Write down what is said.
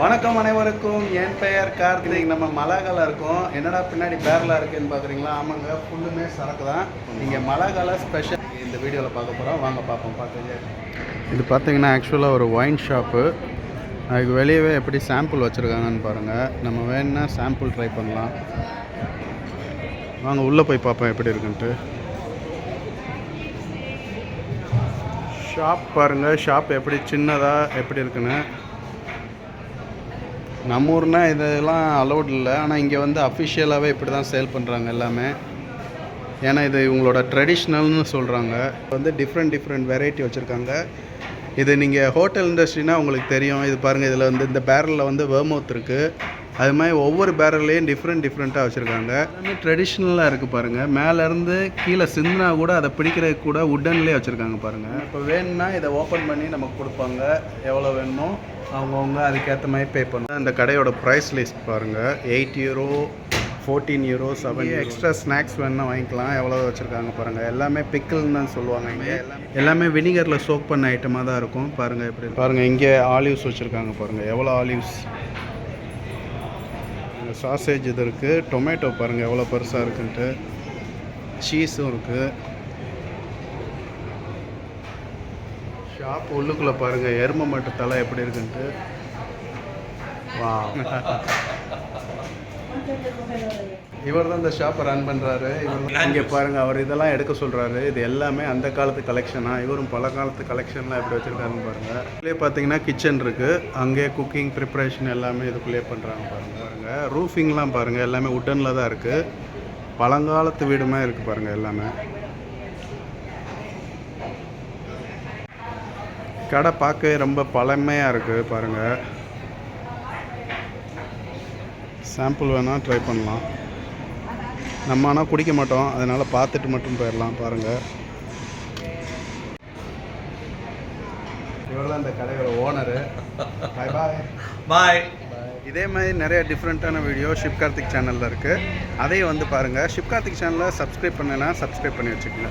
வணக்கம் அனைவருக்கும். என் பெயர் கார்த்திக். நம்ம மலாகால இருக்கும். என்னடா பின்னாடி பேரலா இருக்குன்னு பார்க்குறீங்களா ஆமாங்க. ஃபுல்லுமே சரக்கு தான். இங்கே மலாகால ஸ்பெஷல் இந்த வீடியோவில் பார்க்க போகிறோம் வாங்க பார்ப்போம். பார்த்துங்க இது பார்த்தீங்கன்னா ஆக்சுவலாக ஒரு ஒயின் ஷாப்பு அதுக்கு வெளியவே எப்படி சாம்பிள் வச்சுருக்காங்கன்னு பாருங்கள் நம்ம வேணும்னா சாம்பிள் ட்ரை பண்ணலாம். வாங்க உள்ளே போய் பார்ப்போம் எப்படி இருக்குன்ட்டு. ஷாப் பாருங்கள் ஷாப் எப்படி சின்னதாக எப்படி இருக்குன்னு. நம்ம ஊர்னா இதெல்லாம் அலௌட் இல்லை. ஆனால் இங்கே வந்து அஃபிஷியலாகவே இப்படி தான் சேல் பண்ணுறாங்க எல்லாமே. ஏன்னா இது இவங்களோட ட்ரெடிஷ்னல்னு சொல்கிறாங்க வந்து டிஃப்ரெண்ட் டிஃப்ரெண்ட் வெரைட்டி வச்சுருக்காங்க. இது நீங்கள் ஹோட்டல் இண்டஸ்ட்ரினா உங்களுக்கு தெரியும். இது பாருங்கள் இதில் வந்து இந்த பேரலில் வந்து வேர்மவுத் இருக்குது அது மாதிரி ஒவ்வொரு பேரல்லையும் டிஃப்ரெண்ட் டிஃப்ரெண்ட்டாக வச்சுருக்காங்க. எல்லாமே ட்ரெடிஷ்னலாக இருக்குது பாருங்கள் மேலேருந்து கீழே சிந்தினா கூட அதை பிடிக்கிறதுக்கு கூட உட்டன்லேயே வச்சுருக்காங்க பாருங்கள் இப்போ வேணும்னா இதை ஓப்பன் பண்ணி நமக்கு கொடுப்பாங்க. எவ்வளோ வேணுமோ அவங்கவுங்க அதுக்கேற்ற மாதிரி பே பண்ணுவாங்க. இந்த கடையோட ப்ரைஸ் லிஸ்ட் பாருங்கள் eight euro fourteen euro seven extra snacks வேணும்னா வாங்கிக்கலாம். எவ்வளோ வச்சுருக்காங்க பாருங்கள் எல்லாமே பிக்கிள்னு தான் சொல்லுவாங்க இங்கே. எல்லாமே வினிகரில் சோக் பண்ண ஐட்டமாக தான் இருக்கும். பாருங்கள் எப்படி பாருங்கள் இங்கே ஆலிவ்ஸ் வச்சுருக்காங்க பாருங்கள் எவ்வளோ ஆலிவ்ஸ் சாசேஜ் இது இருக்குது டொமேட்டோ பாருங்கள் எவ்வளோ பெருசாக இருக்குன்ட்டு. சீஸும் இருக்குது ஷாப் உள்ளுக்குள்ளே பாருங்கள் எரும மட்டும் தலை எப்படி இருக்குன்ட்டு. வா இவர் தான் இந்த ஷாப்பை ரன் பண்ணுறாரு இவர் இங்கே பாருங்கள் அவர் இதெல்லாம் எடுக்க சொல்கிறாரு இது எல்லாமே அந்த காலத்து கலெக்ஷனாக இவரும் பல காலத்து கலெக்ஷன்லாம் எப்படி வச்சுருக்காருன்னு பாருங்கள் இதுலேயே பார்த்தீங்கன்னா கிச்சன் இருக்குது அங்கேயே குக்கிங் ப்ரிப்ரேஷன் எல்லாமே இதுக்குள்ளேயே பண்ணுறாங்க பாருங்கள் பாருங்கள் ரூஃபிங்லாம் பாருங்கள் எல்லாமே உட்டனில் தான் இருக்குது பழங்காலத்து வீடுமே இருக்குது பாருங்கள் எல்லாமே. கடை பார்க்கவே ரொம்ப பழமையாக இருக்குது பாருங்கள் சாம்பிள் வேணால் ட்ரை பண்ணலாம். நம்ம ஆனால் குடிக்க மாட்டோம். அதனால் பார்த்துட்டு மட்டும் போயிடலாம் பாருங்கள் இவர் தான் இந்த கடையோட ஓனரு பாய் பாய் பாய் இதே மாதிரி நிறைய டிஃப்ரெண்ட்டான வீடியோ ஷிப் கார்த்திக் சேனலில் இருக்குது அதையும் வந்து பாருங்கள் ஷிப் கார்த்திக் சேனலை சப்ஸ்கிரைப் பண்ணலைன்னா சப்ஸ்கிரைப் பண்ணி வச்சுக்கோங்க.